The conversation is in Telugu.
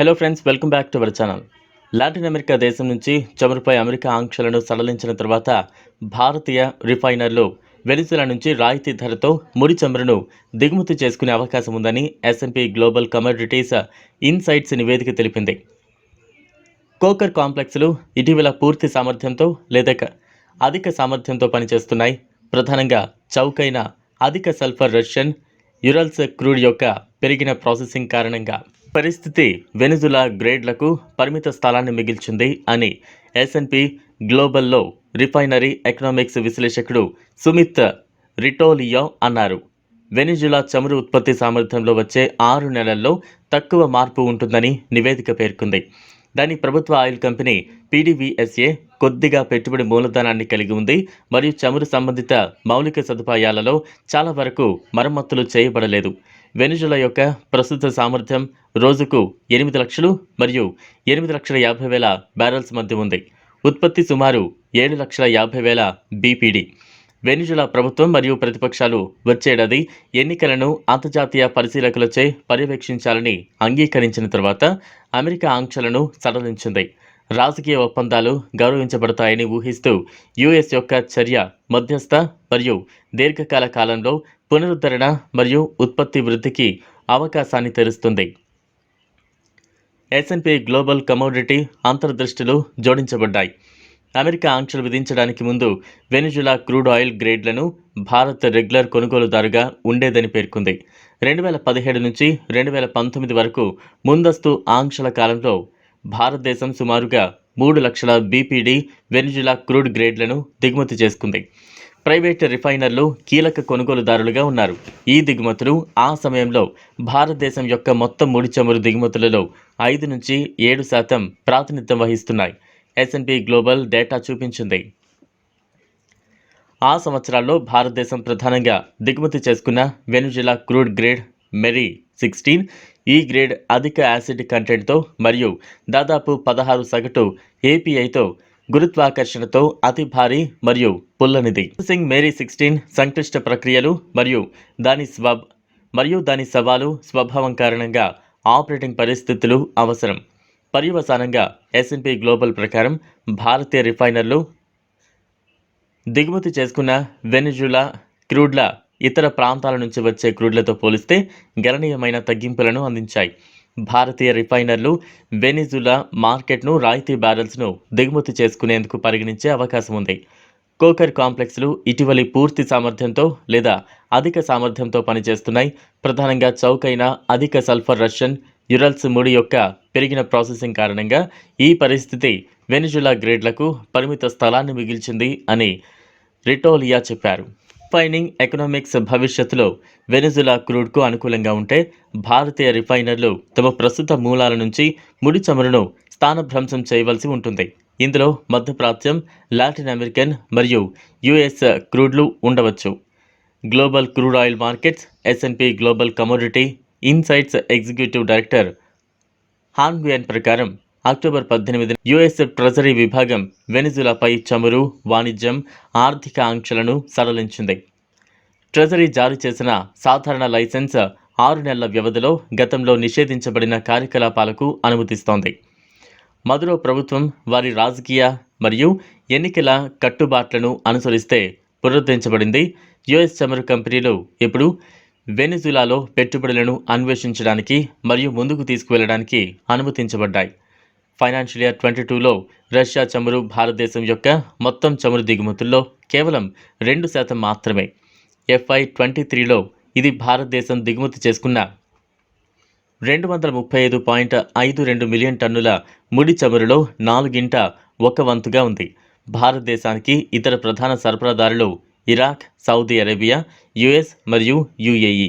Hello friends welcome back to our channel Latin America దేశం నుంచి చమురుపై అమెరికా ఆంక్షలను సడలించిన తర్వాత భారతీయ రిఫైనర్లు వెనిజులా నుంచి రాయితీ ధరతో ముడి చమురును దిగుమతి చేసుకునే అవకాశం ఉందని ఎస్ఎంపీ గ్లోబల్ కమోడిటీస్ ఇన్సైట్స్ నివేదిక తెలిపింది. కోకర్ కాంప్లెక్స్లు ఇటీవల పూర్తి సామర్థ్యంతో లేదా క- అధిక సామర్థ్యంతో పనిచేస్తున్నాయి. ప్రధానంగా చౌకైన అధిక సల్ఫర్ రష్యన్ యురల్స్ క్రూడ్ యొక్క పెరిగిన ప్రాసెసింగ్ కారణంగా. పరిస్థితి వెనుజులా గ్రేడ్లకు పరిమిత స్థలాన్ని మిగిల్చింది అని ఎస్ఎన్పి గ్లోబల్లో రిఫైనరీ ఎకనామిక్స్ విశ్లేషకుడు సుమిత్ రిటోలియో అన్నారు. వెనిజులా చమురు ఉత్పత్తి సామర్థ్యంలో వచ్చే ఆరు నెలల్లో తక్కువ మార్పు ఉంటుందని నివేదిక పేర్కొంది. దాని ప్రభుత్వ ఆయిల్ కంపెనీ పీడీవీఎస్ఏ కొద్దిగా పెట్టుబడి మూలధనాన్ని కలిగి ఉంది మరియు చమురు సంబంధిత మౌలిక సదుపాయాలలో చాలా వరకు మరమ్మతులు చేయబడలేదు. వెనుజుల యొక్క ప్రస్తుత సామర్థ్యం రోజుకు ఎనిమిది లక్షలు మరియు ఎనిమిది లక్షల యాభై వేల బ్యారెల్స్ మధ్య ఉంది. ఉత్పత్తి సుమారు ఏడు లక్షల యాభై వేల బీపీడీ వెనిజులా ప్రభుత్వం మరియు ప్రతిపక్షాలు వచ్చేడాది ఎన్నికలను అంతర్జాతీయ పరిశీలకులచే పర్యవేక్షించాలని అంగీకరించిన తర్వాత అమెరికా ఆంక్షలను సడలించింది. రాజకీయ ఒప్పందాలు గౌరవించబడతాయని ఊహిస్తూ యుఎస్ యొక్క చర్య మధ్యస్థ మరియు దీర్ఘకాల కాలంలో పునరుద్ధరణ మరియు ఉత్పత్తి వృద్ధికి అవకాశాన్ని తెరుస్తుంది. S and P global commodity అంతర్దృష్టిలు జోడించబడ్డాయి. అమెరికా ఆంక్షలు విధించడానికి ముందు వెనిజులా క్రూడ్ ఆయిల్ గ్రేడ్లను భారత్ రెగ్యులర్ కొనుగోలుదారుగా ఉండేదని పేర్కొంది. రెండు వేల పదిహేడు నుంచి రెండు వేల పంతొమ్మిది వరకు ముందస్తు ఆంక్షల కాలంలో భారతదేశం సుమారుగా మూడు లక్షల బీపీడీ వెనిజులా క్రూడ్ గ్రేడ్లను దిగుమతి చేసుకుంది. ప్రైవేట్ రిఫైనర్లు కీలక కొనుగోలుదారులుగా ఉన్నారు. ఈ దిగుమతులు ఆ సమయంలో భారతదేశం యొక్క మొత్తం ముడి చమురు దిగుమతులలో ఐదు నుంచి ఏడు శాతం ప్రాతినిధ్యం వహిస్తున్నాయి. ఎస్ఎన్పి గ్లోబల్ డేటా చూపించింది. ఆ సంవత్సరాల్లో భారతదేశం ప్రధానంగా దిగుమతి చేసుకున్న Venezuela crude grade Merey sixteen ఈ గ్రేడ్ అధిక యాసిడ్ కంటెంట్తో మరియు దాదాపు పదహారు సగటు ఏపీఐతో గురుత్వాకర్షణతో అతి భారీ మరియు పుల్లనిది. సింగ్ మేరీ సిక్స్టీన్ సంక్లిష్ట ప్రక్రియలు మరియు దాని స్వబ్ మరియు దాని సవాలు స్వభావం కారణంగా ఆపరేటింగ్ పరిస్థితులు అవసరం. పర్యవసానంగా ఎస్ఎన్పి గ్లోబల్ ప్రకారం భారతీయ రిఫైనర్లు దిగుమతి చేసుకున్న వెనిజులా క్రూడ్ల ఇతర ప్రాంతాల నుంచి వచ్చే క్రూడ్లతో పోలిస్తే గణనీయమైన తగ్గింపులను అందించాయి. భారతీయ రిఫైనర్లు వెనిజులా మార్కెట్ను రాయితీ బ్యారెల్స్ను దిగుమతి చేసుకునేందుకు పరిగణించే అవకాశం ఉంది. కోకర్ కాంప్లెక్స్లు ఇటీవలి పూర్తి సామర్థ్యంతో లేదా అధిక సామర్థ్యంతో పనిచేస్తున్నాయి. ప్రధానంగా చౌకైన అధిక సల్ఫర్ రష్యన్ యురల్స్ ముడి యొక్క పెరిగిన ప్రాసెసింగ్ కారణంగా ఈ పరిస్థితి వెనిజులా గ్రేడ్లకు పరిమిత స్థలాన్ని మిగిల్చింది అని రిటోలియా చెప్పారు. రిఫైనింగ్ ఎకనామిక్స్ భవిష్యత్తులో వెనిజులా క్రూడ్కు అనుకూలంగా ఉంటే భారతీయ రిఫైనర్లు తమ ప్రస్తుత మూలాల నుంచి ముడి చమురును స్థానభ్రంశం చేయవలసి ఉంటుంది. ఇందులో మధ్యప్రాచ్యం లాటిన్ అమెరికన్ మరియు యుఎస్ క్రూడ్లు ఉండవచ్చు. Global crude oil markets S and P global commodity insights executive director హాన్గుయన్ ప్రకారం అక్టోబర్ పద్దెనిమిది యుఎస్ ట్రెజరీ విభాగం వెనిజులాపై చమురు వాణిజ్యం ఆర్థిక ఆంక్షలను సడలించింది. ట్రెజరీ జారీ చేసిన సాధారణ లైసెన్స్ ఆరు నెలల వ్యవధిలో గతంలో నిషేధించబడిన కార్యకలాపాలకు అనుమతిస్తోంది. మధురో ప్రభుత్వం వారి రాజకీయ మరియు ఎన్నికల కట్టుబాట్లను అనుసరిస్తే పునరుద్ధరించబడింది. యుఎస్ చమురు కంపెనీలు ఇప్పుడు వెనిజులాలో పెట్టుబడులను అన్వేషించడానికి మరియు ముందుకు తీసుకువెళ్ళడానికి అనుమతించబడ్డాయి. ఫైనాన్షియల్ ఇయర్ ట్వంటీ టూలో రష్యా చమురు భారతదేశం యొక్క మొత్తం చమురు దిగుమతుల్లో కేవలం రెండు శాతం మాత్రమే. ఎఫ్ఐ ట్వంటీ త్రీలో ఇది భారతదేశం దిగుమతి చేసుకున్న రెండు వందల ముప్పై ఐదు పాయింట్ ఐదు రెండు మిలియన్ టన్నుల ముడి చమురులో నాలుగింట ఒక వంతుగా ఉంది. భారతదేశానికి ఇతర ప్రధాన సరఫరాదారులు ఇరాక్ సౌదీ అరేబియా యుఎస్ మరియు యుఏఈ.